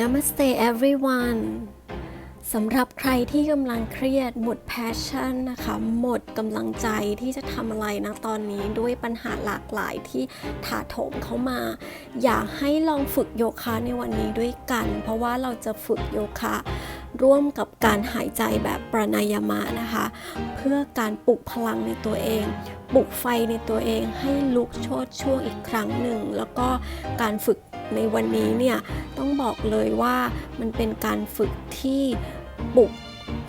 Namaste everyone สำหรับใครที่กำลังเครียดหมด passion นะคะ หมดกำลังใจที่จะทำอะไรนะตอนนี้ด้วยปัญหาหลากหลายที่ถาโถมเข้ามา อยากให้ลองฝึกโยคะในวันนี้ด้วยกัน เพราะว่าเราจะฝึกโยคะร่วมกับการหายใจแบบปรานายามะนะคะ เพื่อการปลุกพลังในตัวเอง ปลุกไฟในตัวเองให้ลุกโชดช่วงอีกครั้งหนึ่ง แล้วก็การฝึก ในวันนี้เนี่ยต้องบอกเลยว่ามันเป็นการฝึกที่ปลุก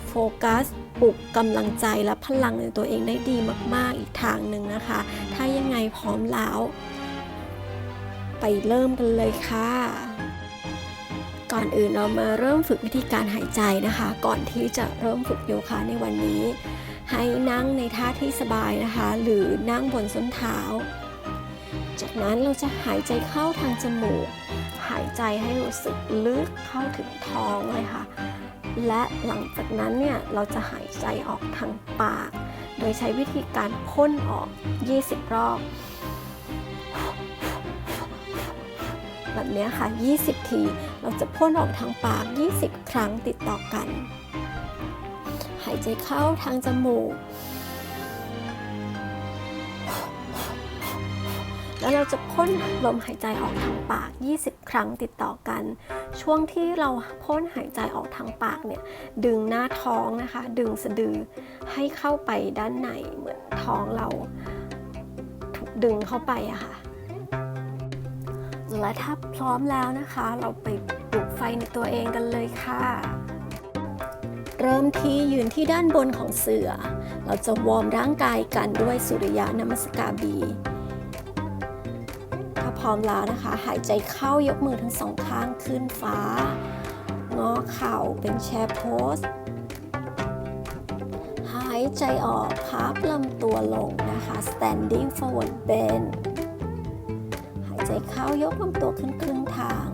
โฟกัสปลุกกำลังใจและพลังในตัวเองได้ดีมาก ๆ อีกทางหนึ่งนะคะ ถ้ายังไงพร้อมแล้ว ไปเริ่มกันเลยค่ะ ก่อนอื่นเรามาเริ่มฝึกวิธีการหายใจนะคะ ก่อนที่จะเริ่มฝึกโยคะในวันนี้ ให้นั่งในท่าที่สบายนะคะ หรือนั่งบนส้นเท้า จากนั้นเราจะหายใจเข้าทางจมูก หายใจให้รู้สึกลึกเข้าถึงท้องเลยค่ะ และหลังจากนั้นเนี่ยเราจะหายใจออกทางปาก โดยใช้วิธีการพ่นออก 20 รอบ แบบนี้ค่ะ 20 ที เราจะพ่นออกทางปาก 20 ครั้งติดต่อกัน หายใจเข้าทางจมูก แล้วเราจะพ่นลมหายใจออกทางปาก 20 ครั้งติดต่อกัน ช่วงที่เราพ่นหายใจออกทางปากเนี่ย ดึงหน้าท้องนะคะ ดึงสะดือให้เข้าไปด้านในเหมือนท้องเราถูกดึงเข้าไปอะค่ะ และถ้าพร้อมแล้วนะคะ เราไปปลุกไฟในตัวเองกันเลยค่ะเริ่มที่ยืนที่ด้านบนของเสือ เราจะวอร์มร่างกายกันด้วยสุริยะนมัสการบี ร้อมแล้วนะคะ หายใจเข้ายกมือทั้งสองข้างขึ้นฟ้า งอเข่าเป็นแชร์โพสหายใจออกพับลำตัวลงนะคะ standing forward bend หายใจเข้ายกลำตัวขึ้นครึ่งทาง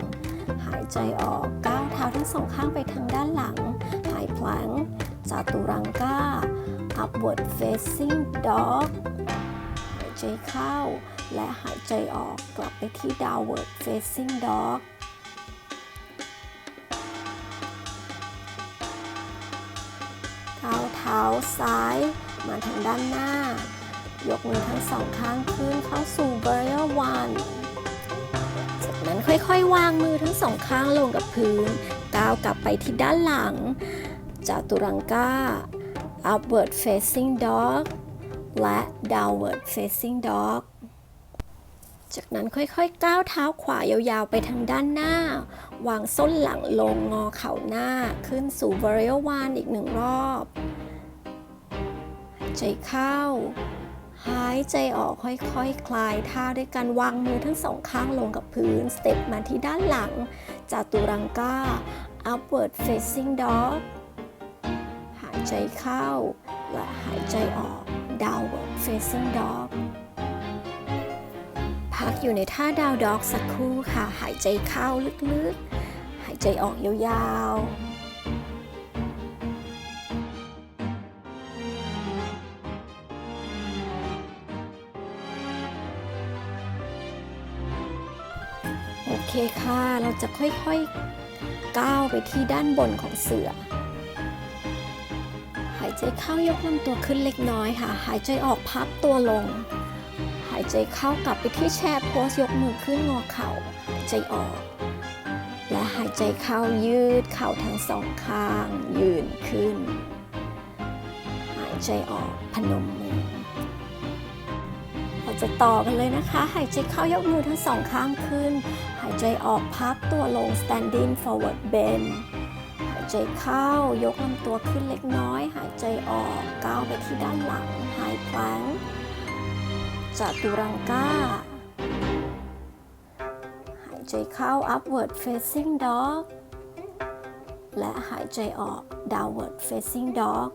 หายใจออกก้าวเท้าทั้งสองข้างไปทางด้านหลัง หายพลังจาตุรังกา upward facing dog หายใจเข้า และหายใจออกกลับไปที่ downward facing dog ก้าวเท้าซ้ายมาทางด้านหน้า ยกมือทั้งสองข้างขึ้นเข้าสู่ warrior one จากนั้นค่อยๆ วางมือทั้งสองข้างลงกับพื้น ก้าวกลับไปที่ด้านหลัง จากตุรังกา upward facing dog และ downward facing dog จากนั้นค่อยๆก้าวเท้าขวายาวๆไปทางด้านหน้า วางส้นหลังลงงอเข่าหน้าขึ้นสู่ warrior one อีกหนึ่งรอบ ใจเข้า หายใจออกค่อยๆคคลายท่าด้วยการวางมือทั้งสองข้างลงกับพื้น สเต็ปมาที่ด้านหลัง จาตุรังกา upward facing dog หายใจเข้า และหายใจออก downward facing dog พักอยู่ในท่าดาวด็อกสักครู่ค่ะ หายใจเข้าลึกๆ หายใจออกยาวๆโอเคค่ะ เราจะค่อยๆ ก้าวไปที่ด้านบนของเสือ หายใจเข้ายกลำตัวขึ้นเล็กน้อยค่ะ หายใจออกพับตัวลงายใจเข้ากลับไปที่แชร์โพสยกมือขึ้นงอเข่าหายใจออก และหายใจเข้ายืดเข่าทั้งสองข้าง ยืนขึ้น หายใจออกพนมมือเราจะต่อกันเลยนะคะ หายใจเข้ายกมือทั้งสองข้างขึ้น หายใจออกพับตัวลง standing forward bend หายใจเข้ายกลำตัวขึ้นเล็กน้อย หายใจออกก้าวไปที่ด้านหลัง high plank จัตุรังกาหายใจเข้า upward facing dog และหายใจออก downward facing dog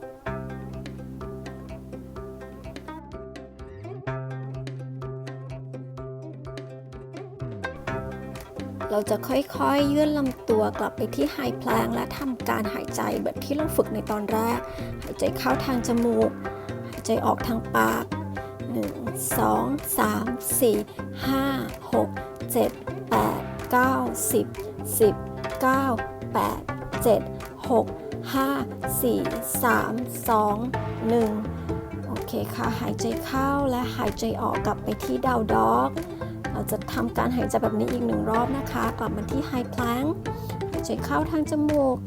เราจะค่อยๆ ยื่นลำตัวกลับไปที่ไฮแพลงและทำการหายใจแบบที่เราฝึกในตอนแรก หายใจเข้าทางจมูก หายใจออกทางปาก 2 3 4 5 6 7 8 9 10 10 9 8 7 6 5 4 3 2 1 โอเคค่ะ หายใจเข้าและหายใจออกกลับไปที่ดาวด็อก เราจะทำการหายใจแบบนี้อีกหนึ่งรอบนะคะ กลับมาที่ไฮพลงหายใจเข้าทางจมูก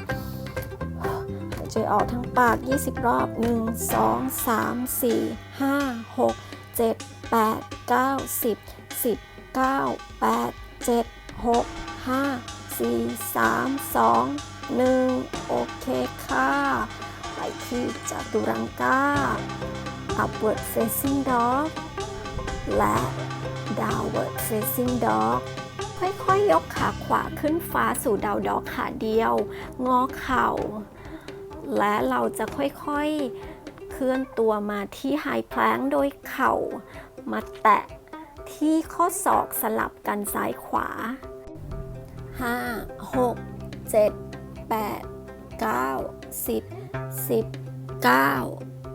หายใจออกทางปาก 20 รอบ 1 2 3 4 5 6 7 8 9 10 10 9 8 7 6 5 4 3 2 1โอเคค่ะ ไปที่จัตุรังกา upward facing dog และ downward facing dog ค่อยๆยกขาขวาขึ้นฟ้าสู่ดาวด็อกขาเดียว งอเข่า และเราจะค่อยๆ ลื่อนตัวมาที่ไฮพลงโดยเข่า มาแตะที่ข้อศอกสลับกันซ้ายขวา 5 6 7 8 9 10 10 9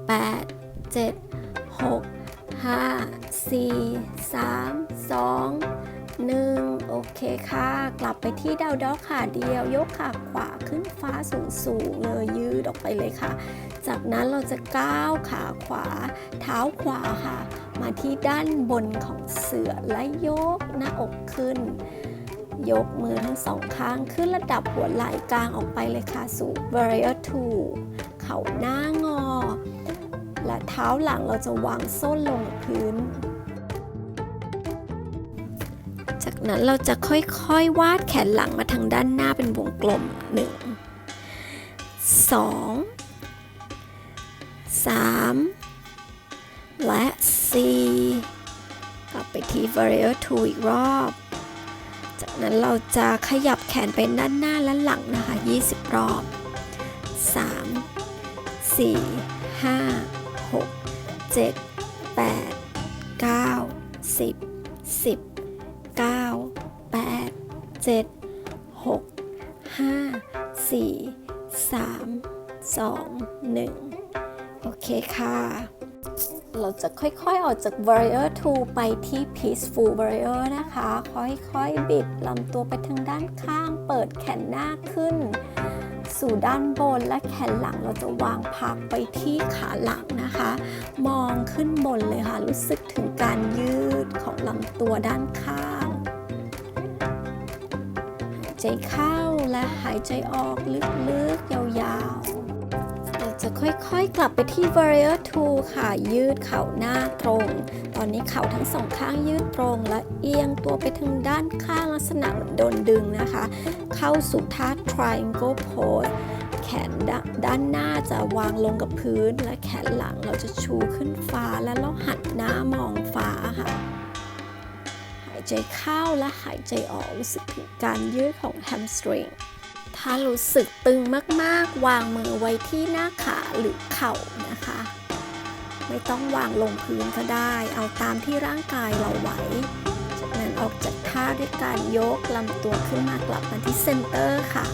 8 7 6 5 4 3 2 1 โอเคค่ะ กลับไปที่ดาวด็อกขาเดียวยกขาขวาขึ้นฟ้าสูงสูงๆเลยยืดออกไปเลยค่ะ จากนั้นเราจะก้าวขาขวา เท้าขวาค่ะ มาที่ด้านบนของเสือและยกหน้าอกขึ้น ยกมือทั้งสองข้างขึ้นระดับหัวไหล่กลางออกไปเลยค่ะ สู่ warrior two เข่าหน้างอ และเท้าหลังเราจะวางส้นลงพื้นจากนั้นเราจะค่อยๆ วาดแขนหลังมาทางด้านหน้าเป็นวงกลม 1 2 3 และ 4 กลับไปที่ warrior two อีกรอบ จากนั้นเราจะขยับแขนไปด้านหน้าและหลังนะคะ 20 รอบ 3 4 5 6 7 8 9 10 10 9 8 7 6 5 4 3 2 1 เคค่ะ เราจะค่อยๆออกจาก Warrior 2 ไปที่ Peaceful Warrior นะคะ ค่อยๆ บิดลำตัวไปทางด้านข้าง เปิดแขนหน้าขึ้น สู่ด้านบนและแขนหลังเราจะวางพักไปที่ขาหลังนะคะ มองขึ้นบนเลยค่ะ รู้สึกถึงการยืดของลำตัวด้านข้าง ใจเข้าและหายใจออกลึกๆ ยาวๆ จะค่อยๆ กลับไปที่ Warrior 2 ค่ะ ยืดเข่าหน้าตรง ตอนนี้เข่าทั้งสองข้างยืดตรง และเอียงตัวไปทางด้านข้างลักษณะโดนดึงนะคะ เข้าสู่ท่า triangle pose แขนดด้านหน้าจะวางลงกับพื้น และแขนหลังเราจะชูขึ้นฟ้าและเราหันหน้ามองฟ้าค่ะ หายใจเข้าและหายใจออกรู้สึกถึงการยืดของ hamstring ถ้ารู้สึกตึงมากๆ วางมือไว้ที่หน้าขาหรือเข่านะคะ ไม่ต้องวางลงพื้นก็ได้ เอาตามที่ร่างกายเราไหวจากนั้นออกจากท่าด้วยการยกลำตัวขึ้นมากลับมาที่เซนเตอร์ค่ะ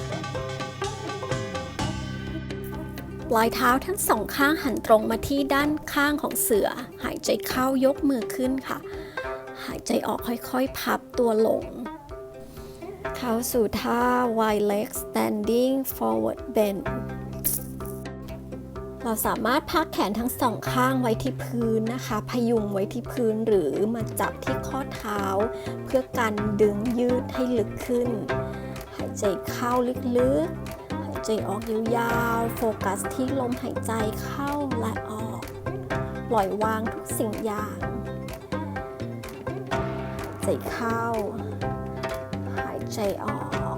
ปลายเท้าทั้งสองข้างหันตรงมาที่ด้านข้างของเสือ หายใจเข้ายกมือขึ้นค่ะ หายใจออกค่อยๆ พับตัวลง เข้าสู่ท่า wide leg standing forward bend เราสามารถพักแขนทั้งสองข้างไว้ที่พื้นนะคะ พยุงไว้ที่พื้นหรือมาจับที่ข้อเท้า เพื่อการดึงยืดให้ลึกขึ้น หายใจเข้าลึกๆ หายใจออกยาวๆ โฟกัสที่ลมหายใจเข้าและออก ปล่อยวางทุกสิ่งอย่างหายใจเข้า ใจออก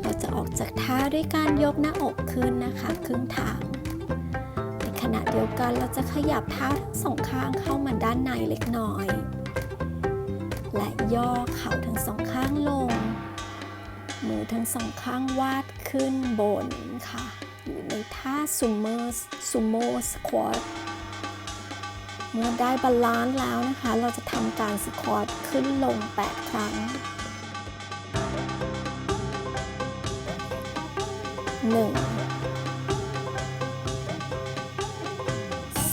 เราจะออกจากท่าด้วยการยกหน้าอกขึ้นนะคะครึ่งทางในขณะเดียวกันเราจะขยับเท้าทั้งสองข้างเข้ามาด้านในเล็กน้อย และย่อเข่าทั้งสองข้างลง มือทั้งสองข้างวาดขึ้นบนค่ะอยู่ในท่าซูโม่ซูโม่สควอต เมื่อได้บาลานซ์แล้วนะคะ เราจะทำการสควอตขึ้นลง 8 ครั้ง1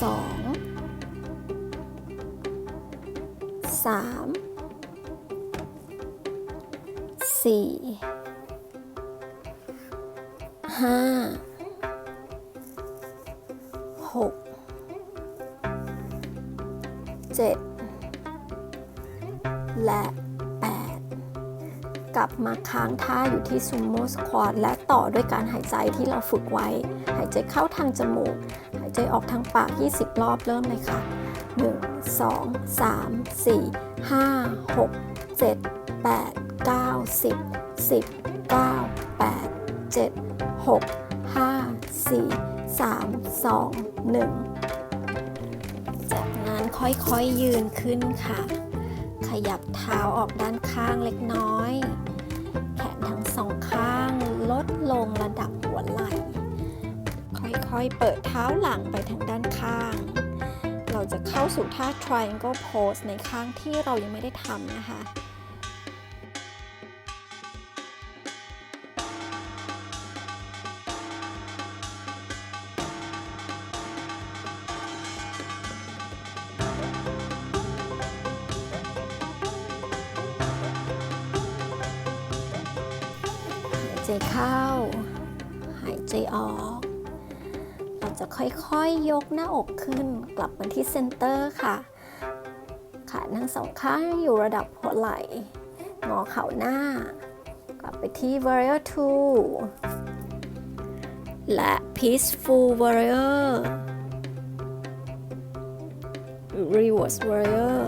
2 3สาม สี่ ห้า ที่ซูโม่สควอตและต่อด้วยการหายใจที่เราฝึกไว้ หายใจเข้าทางจมูก หายใจออกทางปาก 20 รอบเริ่มเลยค่ะ 1 2 3 4 5 6 7 8 9 10 10 9 8 7 6 5 4 3 2 1 จากนั้นค่อยๆยืนขึ้นค่ะ ขยับเท้าออกด้านข้างเล็กน้อย ลดลงระดับหัวไหล่ ค่อยๆ เปิดเท้าหลังไปทางด้านข้าง เราจะเข้าสู่ท่า triangle pose ในข้างที่เรายังไม่ได้ทำนะคะ ค่อยๆยกหน้าอกขึ้นกลับมาที่เซนเตอร์ค่ะ ขาทั้งสองข้างอยู่ระดับหัวไหล่งอเข่าหน้า กลับไปที่ warrior two และ peaceful warrior reverse warrior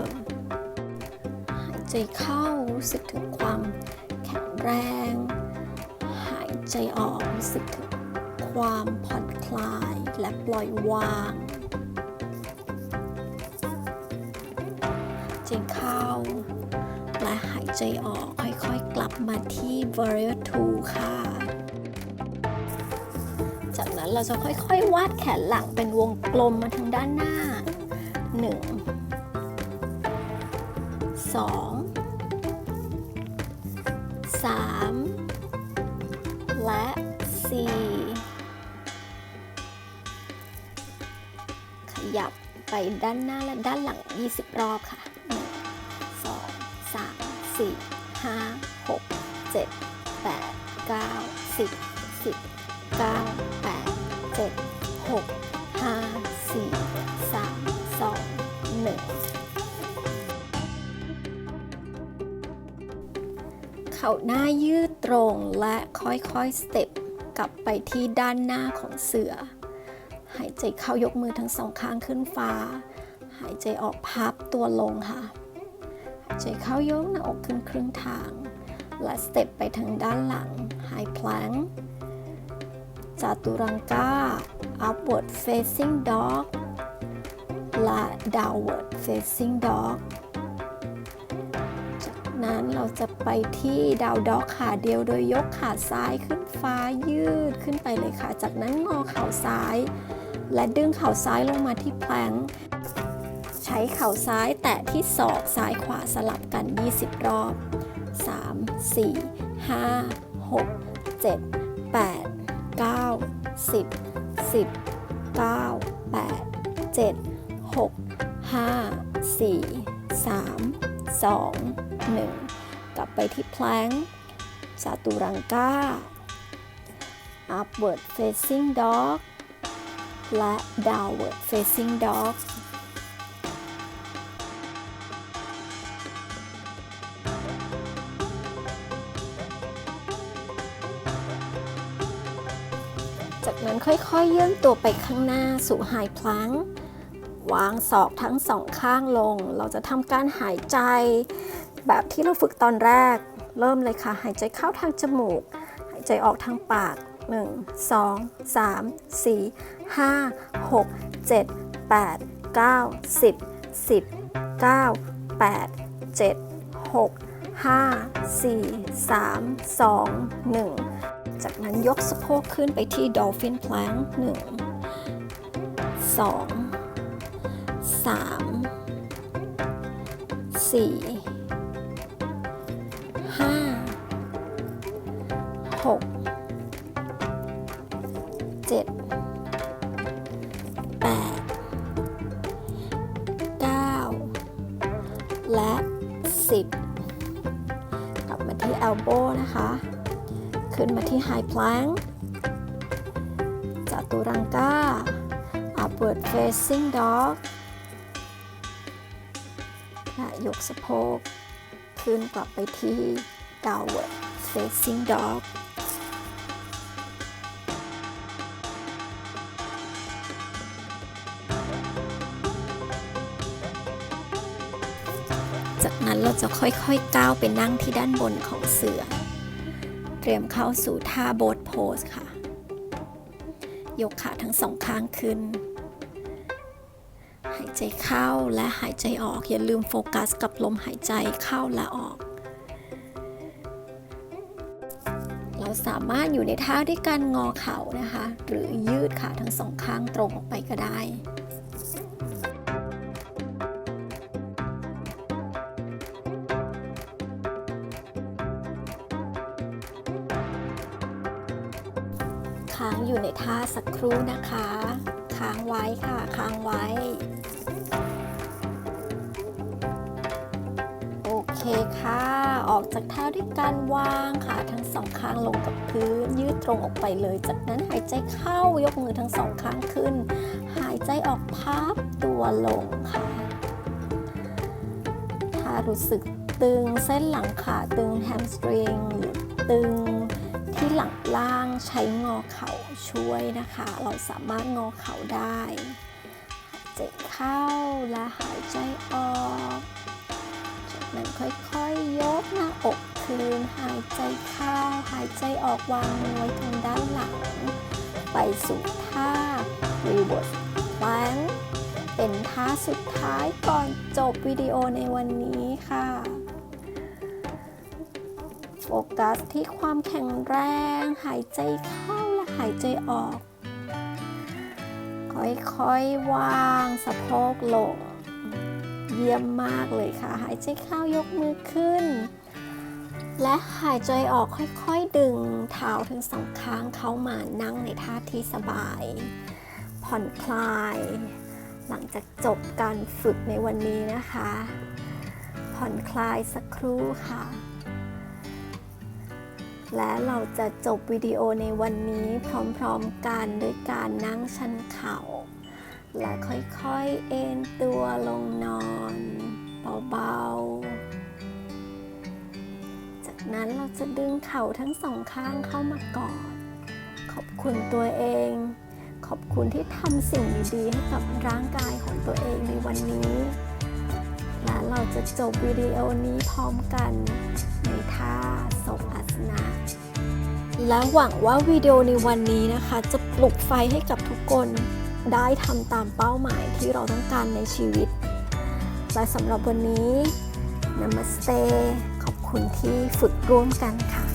หายใจเข้ารู้สึกถึงความแข็งแรง หายใจออกรู้สึกถึงความผ่อนคลาย และปล่อยวางใจเข้า และหายใจออกค่อยๆกลับมาที่ warrior two ค่ะ จากนั้นเราจะค่อยๆ วาดแขนหลังเป็นวงกลมมาทางด้านหน้า 1 2 ยับไปด้านหน้าและด้านหลัง 20 รอบค่ะ 1 2 3 4 5 6 7 8 9 10 10 9 8 7 6 5 4 3 2 1 เข่าหน้ายืดตรงและค่อยๆ สเต็ปกลับไปที่ด้านหน้าของเสือ หายใจเข้ายกมือทั้งสองข้างขึ้นฟ้า หายใจออกพับตัวลงค่ะ หายใจเข้ายกหน้าอกขึ้นครึ่งทาง และสเต็ปไปทางด้านหลัง High Plank จาตุรังกา upward facing dog และ downward facing dog จากนั้นเราจะไปที่ดาวด็อกขาเดียวโดยยกขาซ้ายขึ้นฟ้ายืดขึ้นไปเลยค่ะ จากนั้นงอเข่าซ้าย และดึงเข่าซ้ายลงมาที่แพลงใช้เข่าซ้ายแตะที่ศอกซ้ายขวาสลับกัน 20 รอบ 3 4 5 6 7 8 9 10 10 9 8 7 6 5 4 3 2 1 กลับไปที่แพลงสาตุรังกา upward facing dog และ downward facing dog จากนั้นค่อยๆเยื่อนตัวไปข้างหน้าสู่ไฮพลังวางศอกทั้งสองข้างลง เราจะทำการหายใจ แบบที่เราฝึกตอนแรก เริ่มเลยค่ะ หายใจเข้าทางจมูก หายใจออกทางปาก 1 2 3 4 5 6 7 8 9 10 10 9 8 7 6 5 4 3 2 1 จากนั้นยกสะโพกขึ้นไปที่ Dolphin Plank 1 2 3 4 10 กลับมาที่ elbow นะคะ ขึ้นมาที่ high plank จัตุรังกา upward facing dog และยกสะโพก ขึ้นกลับไปที่ downward facing dog จากนั้นเราจะค่อยๆก้าวไปนั่งที่ด้านบนของเสือ เตรียมเข้าสู่ท่าโบทโพสค่ะ ยกขาทั้งสองข้างขึ้น หายใจเข้าและหายใจออก อย่าลืมโฟกัสกับลมหายใจเข้าและออก เราสามารถอยู่ในท่าด้วยการงอเข่านะคะ หรือยืดขาทั้งสองข้างตรงออกไปก็ได้ ค้างอยู่ในท่าสักครู่นะคะ ค้างไว้ค่ะค้างไว้ โอเคค่ะ ออกจากท่าด้วยการวางขาทั้งสองข้างลงกับพื้น ยืดตรงออกไปเลย จากนั้นหายใจเข้ายกมือทั้งสองข้างขึ้น หายใจออกพับตัวลงค่ะ ถ้ารู้สึกตึงเส้นหลังขาตึงแฮมสตริงหรือตึง ที่หลังล่างใช้งอเข่าช่วยนะคะ เราสามารถงอเข่าได้หายใจเข้าและหายใจออกจากนั้นค่อยๆยกหน้าอกคืนหายใจเข้าหายใจออกวางมือไว้ทางด้านหลัง ไปสู่ท่า reverse plank เป็นท่าสุดท้ายก่อนจบวิดีโอในวันนี้ค่ะ โฟกัสที่ความแข็งแรง หายใจเข้าและหายใจออก ค่อยๆวางสะโพกลง เยี่ยมมากเลยค่ะ หายใจเข้ายกมือขึ้น และหายใจออกค่อยๆดึงเท้าทั้งสองข้างเข้ามานั่งในท่าที่สบาย ผ่อนคลาย หลังจากจบการฝึกในวันนี้นะคะ ผ่อนคลายสักครู่ค่ะ และเราจะจบวิดีโอในวันนี้พร้อมๆกันด้วยการนั่งชันเข่า และค่อยๆเอนตัวลงนอนเบาๆ จากนั้นเราจะดึงเข่าทั้งสองข้างเข้ามากอด ขอบคุณตัวเอง ขอบคุณที่ทำสิ่งดีๆให้กับร่างกายของตัวเองในวันนี้และเราจะจบวิดีโอนี้พร้อมกันในท่า สมอาสนะและหวังว่าวิดีโอในวันนี้นะคะ จะปลุกไฟให้กับทุกคนได้ทำตามเป้าหมายที่เราต้องการในชีวิต และสำหรับวันนี้ Namaste ขอบคุณที่ฝึกร่วมกันค่ะ